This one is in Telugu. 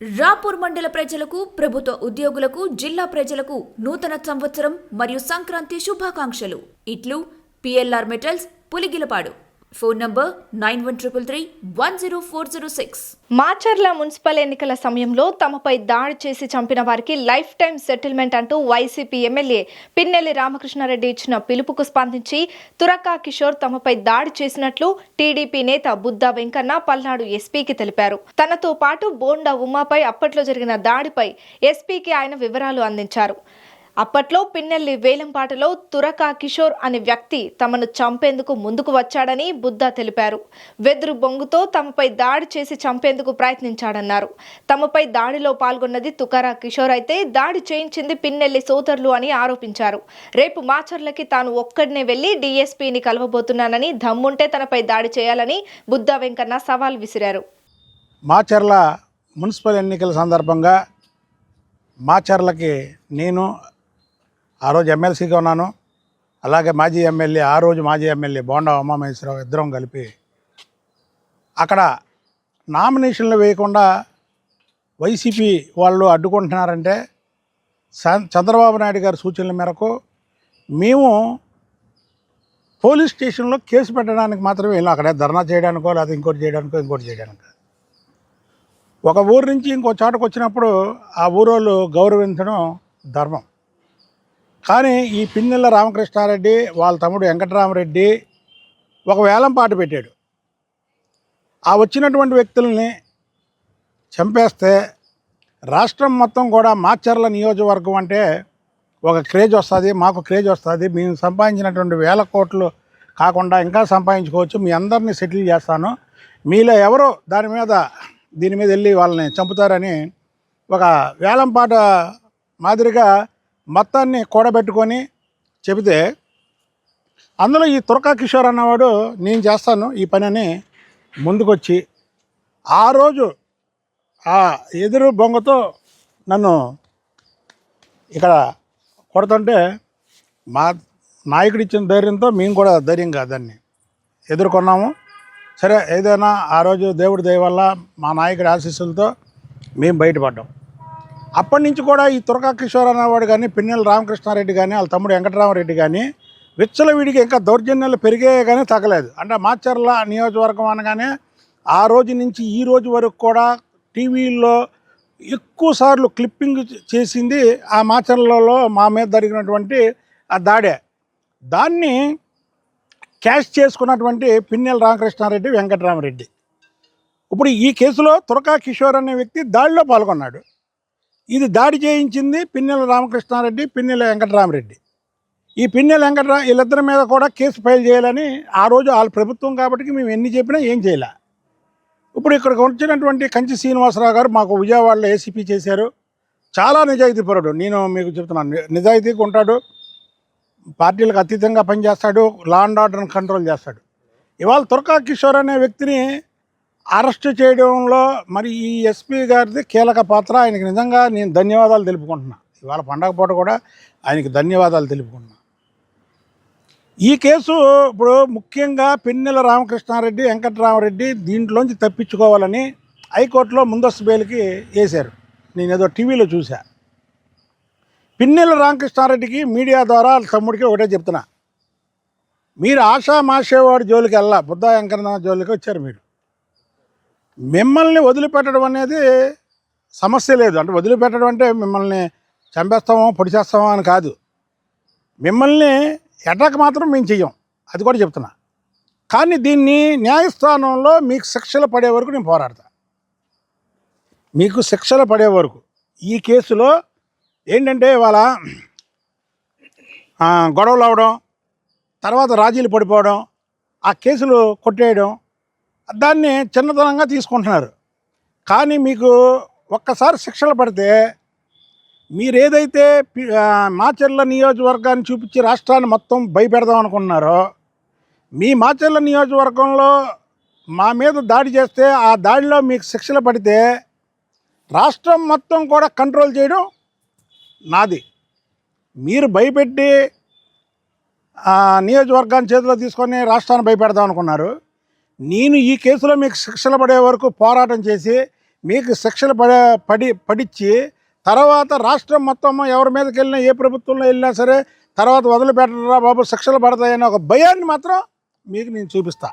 రాపూర్ మండల ప్రజలకు ప్రభుత్వ ఉద్యోగులకు జిల్లా ప్రజలకు నూతన సంవత్సరం మరియు సంక్రాంతి శుభాకాంక్షలు. ఇట్లు P L R metals Puligilapadu. Phone number nine one triple three one zero four zero six. Macherla municipal ఎన్నికల సమయంలో తమపై దాడి చేసి చంపిన వారికి లైఫ్ టైం సెటిల్మెంట్ అంటూ వైసీపీ ఎమ్మెల్యే పిన్నెల్లి రామకృష్ణారెడ్డి ఇచ్చిన పిలుపుకు స్పందించి తురకా కిషోర్ తమపై దాడి చేసినట్లు టీడీపీ నేత బుద్ధా వెంకన్న పల్నాడు ఎస్పీకి తెలిపారు. తనతో పాటు బోండా ఉమాపై అప్పట్లో జరిగిన దాడిపై ఎస్పీకి ఆయన వివరాలు అందించారు. అప్పట్లో పిన్నెల్లి వేలంపాటలో తురకా కిషోర్ అనే వ్యక్తి తమను చంపేందుకు ముందుకు వచ్చాడని బుద్ధా తెలిపారు. వెదురు బొంగుతో తమపై దాడి చేసి చంపేందుకు ప్రయత్నించాడన్నారు. తమపై దాడిలో పాల్గొన్నది తుకారా కిషోర్ అయితే దాడి చేయించింది పిన్నెల్లి సోదరులు అని ఆరోపించారు. రేపు మాచర్లకి తాను ఒక్కడినే వెళ్ళి డీఎస్పీని కలవబోతున్నానని దమ్ముంటే తనపై దాడి చేయాలని బుద్ధా వెంకన్న సవాల్ విసిరారు. మాచర్ల మున్సిపల్ ఎన్నికల సందర్భంగా మాచర్లకి నేను ఆ రోజు ఎమ్మెల్సీగా ఉన్నాను. అలాగే మాజీ ఎమ్మెల్యే ఆ రోజు మాజీ ఎమ్మెల్యే బోండా ఉమామహేశ్వరరావు ఇద్దరం కలిపి అక్కడ నామినేషన్లు వేయకుండా వైసీపీ వాళ్ళు అడ్డుకుంటున్నారంటే చ- చంద్రబాబు నాయుడు గారి సూచనల మేరకు మేము పోలీస్ స్టేషన్లో కేసు పెట్టడానికి మాత్రమే వెళ్ళాం. అక్కడ ధర్నా చేయడానికో లేదా ఇంకోటి చేయడానికో ఇంకోటి చేయడానికో. ఒక ఊరు నుంచి ఇంకో చోటకు వచ్చినప్పుడు ఆ ఊరోళ్ళు గౌరవించడం ధర్మం. కానీ ఈ పిన్నెల రామకృష్ణారెడ్డి వాళ్ళ తమ్ముడు వెంకటరామరెడ్డి ఒక వేలం పాట పెట్టాడు. ఆ వచ్చినటువంటి వ్యక్తుల్ని చంపేస్తే రాష్ట్రం మొత్తం కూడా మాచర్ల నియోజకవర్గం అంటే ఒక క్రేజ్ వస్తుంది మాకు క్రేజ్ వస్తుంది. మేము సంపాదించినటువంటి వేల కోట్లు కాకుండా ఇంకా సంపాదించుకోవచ్చు. మీ అందరినీ సెటిల్ చేస్తాను. మీలో ఎవరో దాని మీద దీని మీద వెళ్ళి వాళ్ళని చంపుతారని ఒక వేలంపాట మాదిరిగా మొత్తాన్ని కూడబెట్టుకొని చెబితే అందులో ఈ తురకా కిషోర్ అన్నవాడు నేను చేస్తాను ఈ పని అని ముందుకొచ్చి ఆ రోజు ఆ ఎదురు బొంగతో నన్ను ఇక్కడ కొడుతుంటే మా నాయకుడు ఇచ్చిన ధైర్యంతో మేము కూడా ధైర్యంగా దాన్ని ఎదుర్కొన్నాము. సరే ఏదైనా ఆ రోజు దేవుడి దయ వల్ల మా నాయకుడి ఆశీస్సులతో మేము బయటపడ్డాం. అప్పటి నుంచి కూడా ఈ తురకా కిషోర్ అనేవాడు కానీ పిన్నెల రామకృష్ణారెడ్డి కానీ వాళ్ళ తమ్ముడు వెంకటరామరెడ్డి కానీ విచ్చలవిడికి ఇంకా దౌర్జన్యాలు పెరిగాయి కానీ తగ్గలేదు. అంటే మాచర్ల నియోజకవర్గం అనగానే ఆ రోజు నుంచి ఈ రోజు వరకు కూడా టీవీల్లో ఎక్కువ సార్లు క్లిప్పింగ్ చేసింది ఆ మాచర్లలో మా మీద జరిగినటువంటి ఆ దాడే. దాన్ని క్యాష్ చేసుకున్నటువంటి పిన్నెల రామకృష్ణారెడ్డి వెంకటరామరెడ్డి. ఇప్పుడు ఈ కేసులో తురకా కిషోర్ అనే వ్యక్తి దాడిలో పాల్గొన్నాడు. ఇది దాడి చేయించింది పిన్నెల రామకృష్ణారెడ్డి పిన్నెల వెంకటరామరెడ్డి. ఈ పిన్నెల వెంకటరా వీళ్ళిద్దరి మీద కూడా కేసు ఫైల్ చేయాలని ఆ రోజు వాళ్ళ ప్రభుత్వం కాబట్టి మేము ఎన్ని చెప్పినా ఏం చేయలే. ఇప్పుడు ఇక్కడికి వచ్చినటువంటి కంచి శ్రీనివాసరావు గారు మాకు విజయవాడలో ఏసీపీ చేశారు. చాలా నిజాయితీ పరుడు. నేను మీకు చెప్తున్నాను. ని- నిజాయితీగా ఉంటాడు. పార్టీలకు అతీతంగా పనిచేస్తాడు. లా అండ్ ఆర్డర్ని కంట్రోల్ చేస్తాడు. ఇవాళ తుర్కా కిషోర్ అనే వ్యక్తిని అరెస్ట్ చేయడంలో మరి ఈ ఎస్పీ గారిది కీలక పాత్ర. ఆయనకి నిజంగా నేను ధన్యవాదాలు తెలుపుకుంటున్నా. ఇవాళ పండగ పూట కూడా ఆయనకి ధన్యవాదాలు తెలుపుకుంటున్నా. ఈ కేసు ఇప్పుడు ముఖ్యంగా పిన్నెల రామకృష్ణారెడ్డి వెంకటరామరెడ్డి దీంట్లోంచి తప్పించుకోవాలని హైకోర్టులో ముందస్తు బెయిల్కి వేశారు. నేను ఏదో టీవీలో చూసా పిన్నెల రామకృష్ణారెడ్డికి మీడియా ద్వారా తమ్ముడికి ఒకటే చెప్తున్నా. మీరు ఆశా మాషేవాడి జోలికి వెళ్ళా బుద్ధ వెంకరనాథ జోలికి వచ్చారు మీరు. మిమ్మల్ని వదిలిపెట్టడం అనేది సమస్య లేదు. అంటే వదిలిపెట్టడం అంటే మిమ్మల్ని చంపేస్తామో పొడి చేస్తామో అని కాదు. మిమ్మల్ని ఎటాక్ మాత్రం మేము చెయ్యం. అది కూడా చెప్తున్నా. కానీ దీన్ని న్యాయస్థానంలో మీకు శిక్షలు పడే వరకు నేను పోరాడతా. మీకు శిక్షలు పడే వరకు. ఈ కేసులో ఏంటంటే ఇవాళ గొడవలు అవడం తర్వాత రాజీలు పడిపోవడం ఆ కేసులు కొట్టేయడం దాన్ని చిన్నతనంగా తీసుకుంటున్నారు. కానీ మీకు ఒక్కసారి శిక్షలు పడితే మీరేదైతే మాచర్ల నియోజకవర్గాన్ని చూపించి రాష్ట్రాన్ని మొత్తం భయపెడదాం అనుకున్నారో మీ మాచర్ల నియోజకవర్గంలో మా మీద దాడి చేస్తే ఆ దాడిలో మీకు శిక్షలు పడితే రాష్ట్రం మొత్తం కూడా కంట్రోల్ చేయడం నాది. మీరు భయపెట్టి నియోజకవర్గాన్ని చేతిలో తీసుకొని రాష్ట్రాన్ని భయపెడదాం అనుకున్నారు. నేను ఈ కేసులో మీకు శిక్షలు పడే వరకు పోరాటం చేసి మీకు శిక్షలు పడే పడి పడిచ్చి తర్వాత రాష్ట్రం మొత్తం ఎవరి మీదకి వెళ్ళినా ఏ ప్రభుత్వంలో వెళ్ళినా సరే తర్వాత వదిలిపెట్టరా బాబు శిక్షలు పడతాయని ఒక భయాన్ని మాత్రం మీకు నేను చూపిస్తా.